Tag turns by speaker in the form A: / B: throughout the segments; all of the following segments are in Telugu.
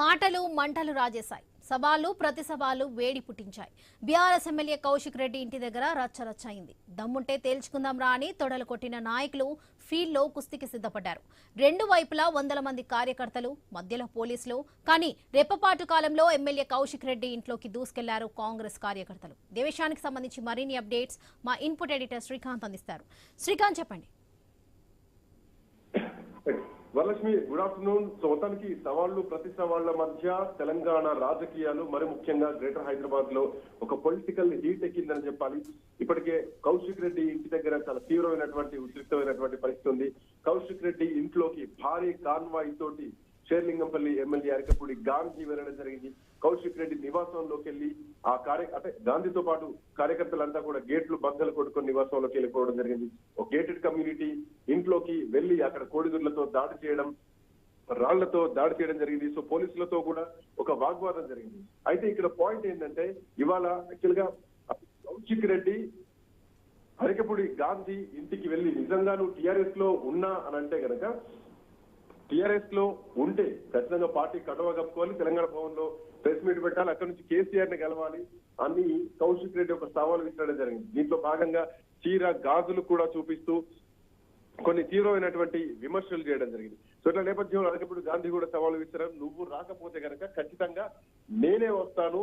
A: మాటలు మంటలు రాజేశాయి. సవాలు ప్రతి సవాలు వేడి పుట్టించాయి. బీఆర్ఎస్ ఎమ్మెల్యే కౌశిక్ రెడ్డి ఇంటి దగ్గర రచ్చరచ్చయింది. దమ్ముంటే తేల్చుకుందాం రా అని తొడలు కొట్టిన నాయకులు ఫీల్డ్లో కుస్తీకి సిద్ధపడ్డారు. రెండు వైపులా వందల మంది కార్యకర్తలు మధ్యలో పోలీసులు కానీ రెప్పపాటు కాలంలో ఎమ్మెల్యే కౌశిక్ రెడ్డి ఇంట్లోకి దూసుకెళ్ళారు కాంగ్రెస్ కార్యకర్తలు. దేశానికి సంబంధించి మరిన్ని అప్డేట్స్ మా ఇన్పుట్ ఎడిటర్ శ్రీకాంత్ అందిస్తారు. శ్రీకాంత్ చెప్పండి.
B: వరలక్ష్మి గుడ్ ఆఫ్టర్నూన్ చూడటానికి సవాళ్ళు ప్రతి సవాళ్ళ మధ్య తెలంగాణ రాజకీయాలు మరి ముఖ్యంగా గ్రేటర్ హైదరాబాద్లో ఒక పొలిటికల్ హీట్ ఎక్కిందని చెప్పాలి. ఇప్పటికే కౌశిక్ రెడ్డి ఇంటి దగ్గర చాలా తీవ్రమైనటువంటి ఉద్రిక్తమైనటువంటి పరిస్థితి ఉంది. కౌశిక్ రెడ్డి ఇంట్లోకి భారీ కాన్వాయ్ తోటి షేర్లింగంపల్లి ఎమ్మెల్యే అరకపూడి గాంధీ వెళ్ళడం జరిగింది. కౌశిక్ రెడ్డి నివాసంలోకి వెళ్ళి ఆ కార్య అంటే గాంధీతో పాటు కార్యకర్తలంతా కూడా గేట్లు బద్దలు కొట్టుకొని నివాసంలోకి వెళ్ళిపోవడం జరిగింది. ఒక గేటెడ్ కమ్యూనిటీ ఇంట్లోకి వెళ్ళి అక్కడ కోడిగుడ్లతో దాడి చేయడం రాళ్ళతో దాడి చేయడం జరిగింది. సో పోలీసులతో కూడా ఒక వాగ్వాదం జరిగింది. అయితే ఇక్కడ పాయింట్ ఏంటంటే ఇవాళ యాక్చువల్గా కౌశిక్ రెడ్డి అరకపూడి గాంధీ ఇంటికి వెళ్ళి నిజంగాను టిఆర్ఎస్లో ఉన్నా అని అంటే కనుక టిఆర్ఎస్లో ఉంటే ఖచ్చితంగా పార్టీ కడవ కప్పుకోవాలి తెలంగాణ భవన్లో ప్రెస్ మీట్ పెట్టాలి అక్కడ నుంచి కేసీఆర్ని గెలవాలి అని కౌశిక్ రెడ్డి ఒక సవాల్ విసిరడం జరిగింది. దీంట్లో భాగంగా చీర గాజులు కూడా చూపిస్తూ కొన్ని తీవ్రమైనటువంటి విమర్శలు చేయడం జరిగింది. సో ఇట్లా నేపథ్యంలో అరకప్పుడు గాంధీ కూడా సవాలు విసిరారు. నువ్వు రాకపోతే కనుక ఖచ్చితంగా నేనే వస్తాను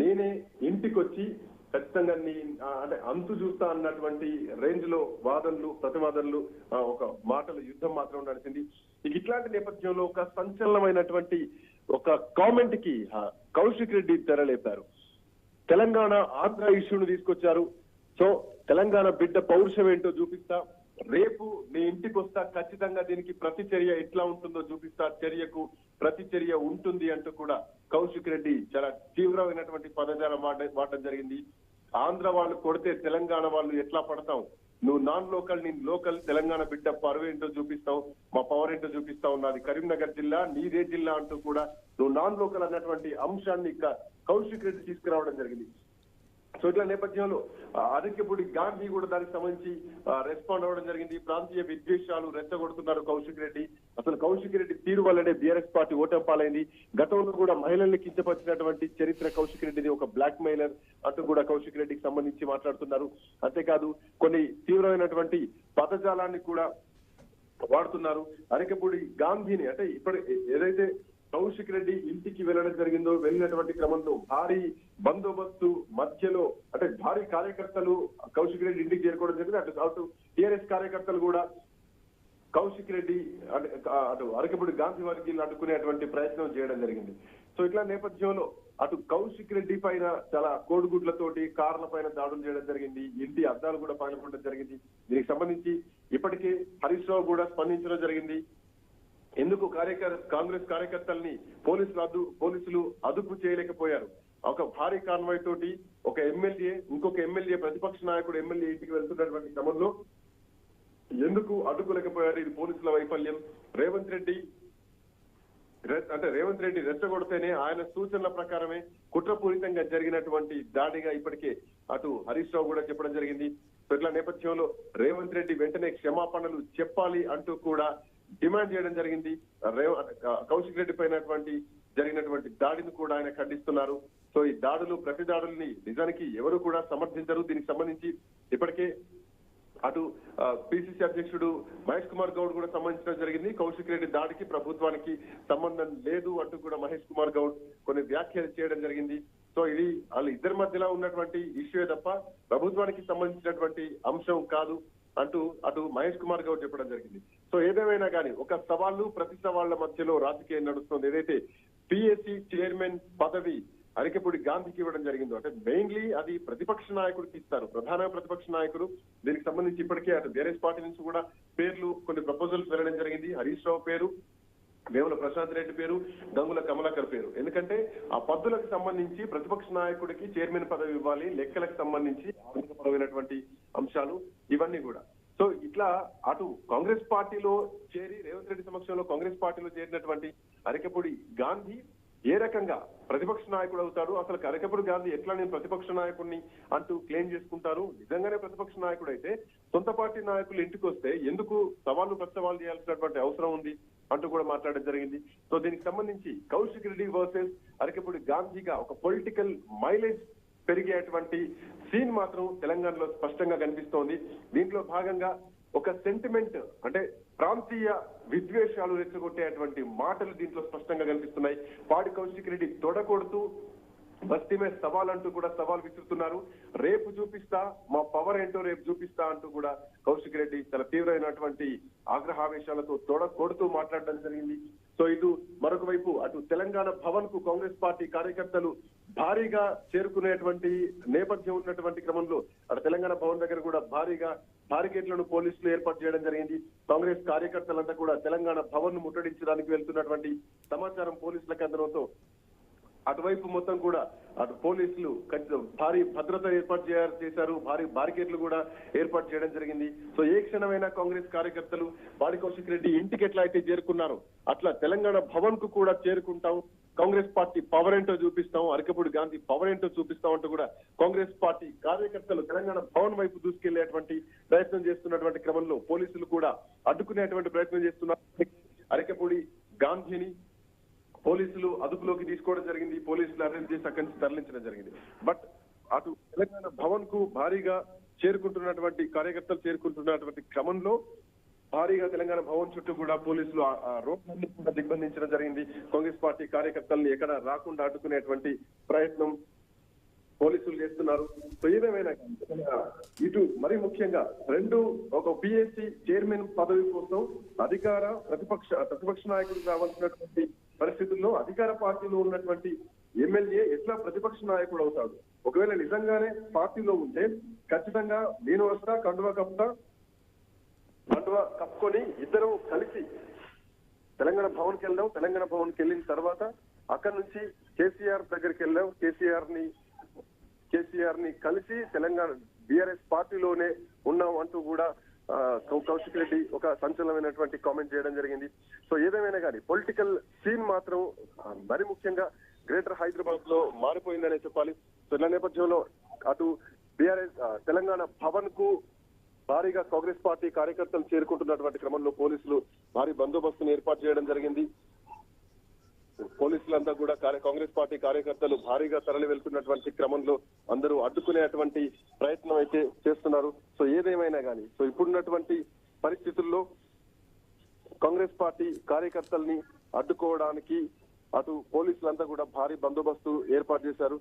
B: నేనే ఇంటికి వచ్చి ఖచ్చితంగా నీ అంటే అంతు చూస్తా అన్నటువంటి రేంజ్లో వాదనలు ప్రతివాదనలు ఆ, ఒక మాటల యుద్ధం మాత్రం నడిచింది. ఇక ఇట్లాంటి నేపథ్యంలో ఒక సంచలనమైనటువంటి ఒక కామెంట్కి కౌశిక్ రెడ్డి తెరలేపారు తెలంగాణ ఆంధ్ర ఇష్యూను తీసుకొచ్చారు. సో తెలంగాణ బిడ్డ పౌరుషం ఏంటో చూపిస్తా. రేపు నీ ఇంటికి వస్తా ఖచ్చితంగా దీనికి ప్రతి చర్య ఎట్లా ఉంటుందో చూపిస్తా. చర్యకు ప్రతి చర్య ఉంటుంది అంటూ కూడా కౌశిక్ రెడ్డి చాలా తీవ్రమైనటువంటి పదజాలం వాడడం జరిగింది. ఆంధ్ర వాళ్ళు కొడితే తెలంగాణ వాళ్ళు ఎట్లా పడతాం నువ్వు నాన్ లోకల్ నేను లోకల్ తెలంగాణ బిడ్డ పరువు ఏంటో చూపిస్తావు? మా పవర్ ఏంటో చూపిస్తావు? నాది కరీంనగర్ జిల్లా నీదే జిల్లా అంటూ కూడా నువ్వు నాన్ లోకల్ అన్నటువంటి అంశాన్ని ఇక కౌశిక్ రెడ్డి తీసుకురావడం జరిగింది. సో ఇట్లా నేపథ్యంలో ఆ, అరకెప్పుడు గాంధీ కూడా దానికి సంబంధించి రెస్పాండ్ అవ్వడం జరిగింది. ప్రాంతీయ విద్వేషాలు రెచ్చగొడుతున్నారు కౌశిక్ రెడ్డి. అసలు కౌశిక్ రెడ్డి తీరు వల్లనే బీఆర్ఎస్ పార్టీ ఓటమి పాలైంది. గతంలో కూడా మహిళల్ని కించపరిచినటువంటి చరిత్ర కౌశిక్ రెడ్డిది ఒక బ్లాక్ మెయిలర్ అంటూ కూడా కౌశిక్ రెడ్డికి సంబంధించి మాట్లాడుతున్నారు. అంతేకాదు కొన్ని తీవ్రమైనటువంటి పదజాలాన్ని కూడా వాడుతున్నారు. అరకపూడి గాంధీని అంటే ఇప్పుడు ఏదైతే కౌశిక్ రెడ్డి ఇంటికి వెళ్ళడం జరిగిందో వెళ్ళినటువంటి క్రమంలో భారీ బందోబస్తు మధ్యలో అంటే భారీ కార్యకర్తలు కౌశిక్ రెడ్డి ఇంటికి చేరుకోవడం జరిగింది. అటు అటు టీఆర్ఎస్ కార్యకర్తలు కూడా కౌశిక్ రెడ్డి అంటే అటు అరకపూడి గాంధీ వర్గీయులు అడ్డుకునేటువంటి ప్రయత్నం చేయడం జరిగింది. సో ఇట్లా నేపథ్యంలో అటు కౌశిక్ రెడ్డి పైన చాలా కోడిగుడ్లతోటి కార్ల పైన దాడులు చేయడం జరిగింది. ఇంటి అద్దాలు కూడా పగలగొట్టడం జరిగింది. దీనికి సంబంధించి ఇప్పటికే హరీష్ రావు కూడా స్పందించడం జరిగింది. ఎందుకు కార్యకర్ కాంగ్రెస్ కార్యకర్తల్ని పోలీసులు అదు పోలీసులు అదుపు చేయలేకపోయారు? ఒక భారీ కాన్వాయ్ తోటి ఒక ఎమ్మెల్యే ఇంకొక ఎమ్మెల్యే ప్రతిపక్ష నాయకుడు ఎమ్మెల్యే ఇంటికి వెళ్తున్నటువంటి క్రమంలో ఎందుకు అడ్డుకోలేకపోయారు? ఇది పోలీసుల వైఫల్యం. రేవంత్ రెడ్డి అంటే రేవంత్ రెడ్డి రెచ్చగొడితేనే ఆయన సూచనల ప్రకారమే కుట్రపూరితంగా జరిగినటువంటి దాడిగా ఇప్పటికే అటు హరీష్ రావు కూడా చెప్పడం జరిగింది. సో ఇట్లా నేపథ్యంలో రేవంత్ రెడ్డి వెంటనే క్షమాపణలు చెప్పాలి అంటూ కూడా డిమాండ్ చేయడం జరిగింది. రేవ కౌశిక్ రెడ్డి పైనటువంటి జరిగినటువంటి దాడిని కూడా ఆయన ఖండిస్తున్నారు. సో ఈ దాడులు ప్రతి దాడుల్ని నిజానికి ఎవరు కూడా సమర్థించరు. దీనికి సంబంధించి ఇప్పటికే అటు పిసిసి అధ్యక్షుడు మహేష్ కుమార్ గౌడ్ కూడా సంబంధించడం జరిగింది. కౌశిక్ రెడ్డి దాడికి ప్రభుత్వానికి సంబంధం లేదు అంటూ కూడా మహేష్ కుమార్ గౌడ్ కొన్ని వ్యాఖ్యలు చేయడం జరిగింది. సో ఇది వాళ్ళ ఇద్దరి మధ్యలో ఉన్నటువంటి ఇష్యూ తప్ప ప్రభుత్వానికి సంబంధించినటువంటి అంశం కాదు. అంటూ అటు మహేష్ కుమార్ గౌడ్ చెప్పడం జరిగింది. సో ఏదేమైనా కానీ ఒక సవాళ్ళు ప్రతి సవాళ్ళ మధ్యలో రాజకీయం నడుస్తుంది. ఏదైతే పిఎస్సి చైర్మన్ పదవి అరికపూడి గాంధీకి ఇవ్వడం జరిగిందో అంటే మెయిన్లీ అది ప్రతిపక్ష నాయకుడికి ఇస్తారు. ప్రధాన ప్రతిపక్ష నాయకుడు దీనికి సంబంధించి ఇప్పటికే అటు బీఆర్ఎస్ పార్టీ నుంచి కూడా పేర్లు కొన్ని ప్రపోజల్స్ వెళ్ళడం జరిగింది. హరీష్ రావు పేరు వేముల ప్రశాంత్ రెడ్డి పేరు గంగుల కమలాకర్ పేరు. ఎందుకంటే ఆ పద్దులకు సంబంధించి ప్రతిపక్ష నాయకుడికి చైర్మన్ పదవి ఇవ్వాలి లెక్కలకు సంబంధించి ఆర్థికపరమైనటువంటి అంశాలు. ఇవన్నీ కూడా. సో ఇట్లా అటు కాంగ్రెస్ పార్టీలో చేరి రేవంత్ రెడ్డి సమక్షంలో కాంగ్రెస్ పార్టీలో చేరినటువంటి అరకపూడి గాంధీ ఏ రకంగా ప్రతిపక్ష నాయకుడు అవుతాడు? అసలు కరకపూడి గాంధీ ఎట్లా నేను ప్రతిపక్ష నాయకుడిని అంటూ క్లెయిమ్ చేసుకుంటారు? నిజంగానే ప్రతిపక్ష నాయకుడు అయితే సొంత పార్టీ నాయకులు ఇంటికి వస్తే ఎందుకు సవాళ్ళు ప్రతి చేయాల్సినటువంటి అవసరం ఉంది అంటూ కూడా మాట్లాడడం జరిగింది. సో దీనికి సంబంధించి కౌశిక్ రెడ్డి వర్సెస్ అరకపూడి గాంధీగా ఒక పొలిటికల్ మైలేజ్ పెరిగేటువంటి సీన్ మాత్రం తెలంగాణలో స్పష్టంగా కనిపిస్తోంది. దీంట్లో భాగంగా ఒక సెంటిమెంట్ అంటే ప్రాంతీయ విద్వేషాలు రెచ్చగొట్టేటువంటి మాటలు దీంట్లో స్పష్టంగా కనిపిస్తున్నాయి. పాడి కౌశిక్ రెడ్డి తొడగొడుతూ బస్తీమే సవాల్ అంటూ కూడా సవాల్ విసురుతున్నారు. రేపు చూపిస్తా మా పవర్ ఏంటో రేపు చూపిస్తా అంటూ కూడా కౌశిక్ రెడ్డి చాలా తీవ్రమైనటువంటి ఆగ్రహావేశాలతో తొడ కొడుతూ మాట్లాడడం జరిగింది. సో ఇటు మరొక వైపు అటు తెలంగాణ భవన్కు కాంగ్రెస్ పార్టీ కార్యకర్తలు భారీగా చేరుకునేటువంటి నేపథ్యం ఉన్నటువంటి క్రమంలో అటు తెలంగాణ భవన్ దగ్గర కూడా భారీగా బారికేట్లను పోలీసులు ఏర్పాటు చేయడం జరిగింది. కాంగ్రెస్ కార్యకర్తలంతా కూడా తెలంగాణ భవన్ను ముట్టడించడానికి వెళ్తున్నటువంటి సమాచారం పోలీసులకు అందడంతో అటువైపు మొత్తం కూడా అటు పోలీసులు భారీ భద్రత ఏర్పాటు చేయాలి చేశారు. భారీ బారికేట్లు కూడా ఏర్పాటు చేయడం జరిగింది. సో ఏ క్షణమైనా కాంగ్రెస్ కార్యకర్తలు బాడి కౌశిక్ రెడ్డి ఇంటికి ఎట్లా అయితే చేరుకున్నారో అట్లా తెలంగాణ భవన్కు కూడా చేరుకుంటాం. కాంగ్రెస్ పార్టీ పవర్ ఏంటో చూపిస్తాం అరకపూడి గాంధీ పవర్ ఏంటో చూపిస్తాం అంటూ కూడా కాంగ్రెస్ పార్టీ కార్యకర్తలు తెలంగాణ భవన్ వైపు దూసుకెళ్ళేటువంటి ప్రయత్నం చేస్తున్నటువంటి క్రమంలో పోలీసులు కూడా అడ్డుకునేటువంటి ప్రయత్నం చేస్తున్నారు. అరకపూడి గాంధీని పోలీసులు అదుపులోకి తీసుకోవడం జరిగింది పోలీసులు అరెస్ట్ చేసి అక్కడి నుంచి తరలించడం జరిగింది. బట్ అటు తెలంగాణ భవన్కు భారీగా చేరుకుంటున్నటువంటి కార్యకర్తలు చేరుకుంటున్నటువంటి క్రమంలో భారీగా తెలంగాణ భవన్ చుట్టూ కూడా పోలీసులు రోడ్లన్నీ కూడా దిగ్బంధించడం జరిగింది. కాంగ్రెస్ పార్టీ కార్యకర్తల్ని ఎక్కడ రాకుండా అడ్డుకునేటువంటి ప్రయత్నం పోలీసులు చేస్తున్నారు. సో ఏదేమైనా ఇటు మరి ముఖ్యంగా రెండు ఒక పిఎస్సి చైర్మన్ పదవి కోసం అధికార ప్రతిపక్ష ప్రతిపక్ష నాయకుడు రావాల్సినటువంటి పరిస్థితుల్లో అధికార పార్టీలో ఉన్నటువంటి ఎమ్మెల్యే ఎట్లా ప్రతిపక్ష నాయకుడు అవుతాడు? ఒకవేళ నిజంగానే పార్టీలో ఉంటే ఖచ్చితంగా నేను వస్తా కండువా కప్తా పండుగ కప్పుకొని ఇద్దరు కలిసి తెలంగాణ భవన్కి వెళ్ళాం. తెలంగాణ భవన్కి వెళ్ళిన తర్వాత అక్కడి నుంచి కేసీఆర్ దగ్గరికి వెళ్ళాం. కేసీఆర్ని కేసీఆర్ని కలిసి తెలంగాణ బీఆర్ఎస్ పార్టీలోనే ఉన్నాం అంటూ కూడా కౌశిక్ రెడ్డి ఒక సంచలనమైనటువంటి కామెంట్ చేయడం జరిగింది. సో ఏదేమైనా కానీ పొలిటికల్ సీన్ మాత్రం మరి ముఖ్యంగా గ్రేటర్ హైదరాబాద్లో మారిపోయిందనే చెప్పాలి. సో ఇలా నేపథ్యంలో అటు బీఆర్ఎస్ తెలంగాణ భవన్కు భారీగా కాంగ్రెస్ పార్టీ కార్యకర్తలు చేరుకుంటున్నటువంటి క్రమంలో పోలీసులు భారీ బందోబస్తును ఏర్పాటు చేయడం జరిగింది. పోలీసులంతా కూడా కాంగ్రెస్ పార్టీ కార్యకర్తలు భారీగా తరలి వెళ్తున్నటువంటి క్రమంలో అందరూ అడ్డుకునేటువంటి ప్రయత్నం అయితే చేస్తున్నారు. సో ఏదేమైనా కానీ సో ఇప్పుడున్నటువంటి పరిస్థితుల్లో కాంగ్రెస్ పార్టీ కార్యకర్తల్ని అడ్డుకోవడానికి అటు పోలీసులంతా కూడా భారీ బందోబస్తు ఏర్పాటు చేశారు.